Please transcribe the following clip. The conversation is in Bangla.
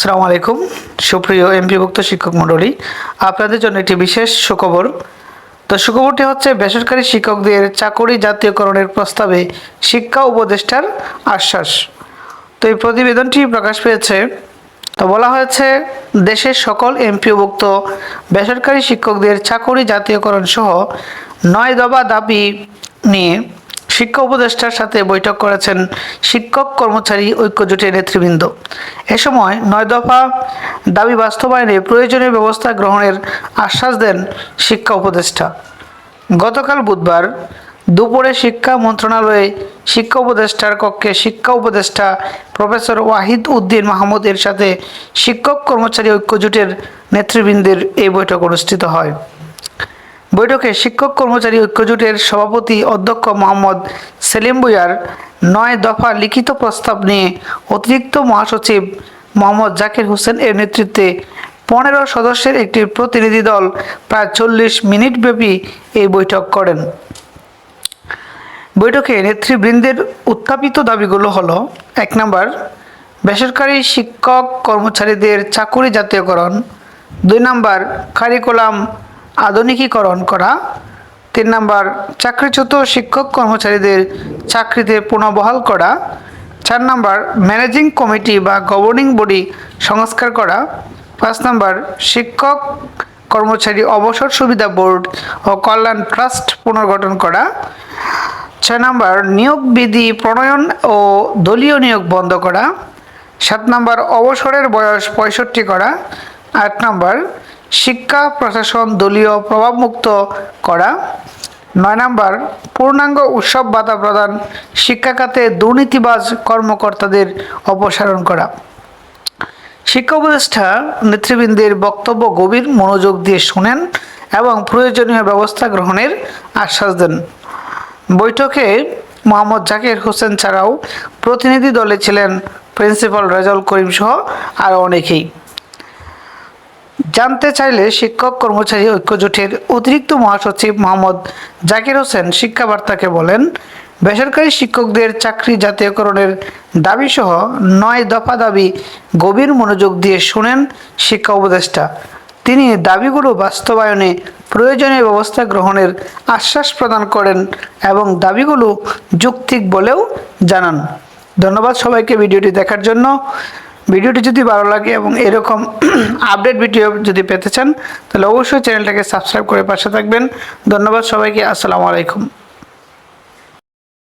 আসসালামু আলাইকুম। সুপ্রিয় এমপিভুক্ত শিক্ষক মণ্ডলী, আপনাদের জন্য একটি বিশেষ সুখবর। তো সুখবরটি হচ্ছে, বেসরকারি শিক্ষকদের চাকরি জাতীয়করণের প্রস্তাবে শিক্ষা উপদেষ্টার আশ্বাস। তো এই প্রতিবেদনটি প্রকাশ পেয়েছে। তো বলা হয়েছে, দেশের সকল এমপিওভুক্ত বেসরকারি শিক্ষকদের চাকরি জাতীয়করণ সহ নয় দফা দাবি নিয়ে শিক্ষা উপদেষ্টার সাথে বৈঠক করেছেন শিক্ষক, কর্মচারী ঐক্যজোটের নেতৃবৃন্দ। এ সময় নয় দফা দাবি বাস্তবায়নে প্রয়োজনীয় ব্যবস্থা গ্রহণের আশ্বাস দেন শিক্ষা উপদেষ্টা। গতকাল বুধবার দুপুরে শিক্ষা মন্ত্রণালয়ে শিক্ষা উপদেষ্টার কক্ষে শিক্ষা উপদেষ্টা প্রফেসর ওয়াহিদ উদ্দিন মাহমুদের সাথে শিক্ষক, কর্মচারী ঐক্যজোটের নেতৃবৃন্দের এই বৈঠক অনুষ্ঠিত হয়। বৈঠকে শিক্ষক কর্মচারী ঐক্যজোটের সভাপতি অধ্যক্ষ মোহাম্মদ সেলিম বুয়ার নয় দফা লিখিত প্রস্তাব নিয়ে অতিরিক্ত মহাসচিব মোহাম্মদ জাকির হোসেন এর নেতৃত্বে পনেরো সদস্যের একটি প্রতিনিধি দল প্রায় চল্লিশ মিনিট ব্যাপী এই বৈঠক করেন। বৈঠকে নেতৃবৃন্দের উত্থাপিত দাবিগুলো হলো, এক নম্বর, বেসরকারি শিক্ষক কর্মচারীদের চাকুরি জাতীয়করণ দুই নম্বর, কারিকুলাম আধুনিকীকরণ করা। তিন নম্বর, চাকরিচ্যুত শিক্ষক কর্মচারীদের চাকরিতে পুনঃবহাল করা। চার নম্বর, ম্যানেজিং কমিটি বা গভর্নিং বডি সংস্কার করা। পাঁচ নম্বর, শিক্ষক কর্মচারী অবসর সুবিধা বোর্ড ও কল্যাণ ট্রাস্ট পুনর্গঠন করা। ছয় নম্বর, নিয়োগ বিধি প্রণয়ন ও দলীয় নিয়োগ বন্ধ করা। সাত নম্বর, অবসরের বয়স পঁয়ষট্টি করা। আট নম্বর শিক্ষা প্রশাসন দলীয় প্রভাবমুক্ত করা। নয় নম্বর, পূর্ণাঙ্গ উৎসব ভাতা প্রদান, শিক্ষা খাতে দুর্নীতিবাজ কর্মকর্তাদের অপসারণ করা। শিক্ষা উপদেষ্টা নেতৃবৃন্দের বক্তব্য গভীর মনোযোগ দিয়ে শুনেন এবং প্রয়োজনীয় ব্যবস্থা গ্রহণের আশ্বাস দেন। বৈঠকে মোহাম্মদ জাকির হোসেন ছাড়াও প্রতিনিধি দলে ছিলেন প্রিন্সিপাল রেজাউল করিম সহ আরও অনেকেই। জানতে চাইলে শিক্ষক, কর্মচারী, ঐক্য ঐক্যজোটের অতিরিক্ত মহাসচিব মোহাম্মদ জাকির হোসেন শিক্ষাবার্তাকে বলেন, বেসরকারি শিক্ষকদের চাকরি জাতীয়করণের দাবিসহ নয় দফা দাবি গভীর মনোযোগ দিয়ে শুনেন শিক্ষা উপদেষ্টা। তিনি দাবিগুলো বাস্তবায়নে প্রয়োজনীয় ব্যবস্থা গ্রহণের আশ্বাস প্রদান করেন এবং দাবিগুলো যৌক্তিক বলেও জানান। ধন্যবাদ সবাইকে ভিডিওটি দেখার জন্য। ভিডিওটি যদি ভালো লাগে এবং এরকম আপডেট ভিডিও যদি পেতে চান, তাহলে অবশ্যই চ্যানেলটাকে সাবস্ক্রাইব করে পাশে থাকবেন। ধন্যবাদ সবাইকে, আসসালামু আলাইকুম।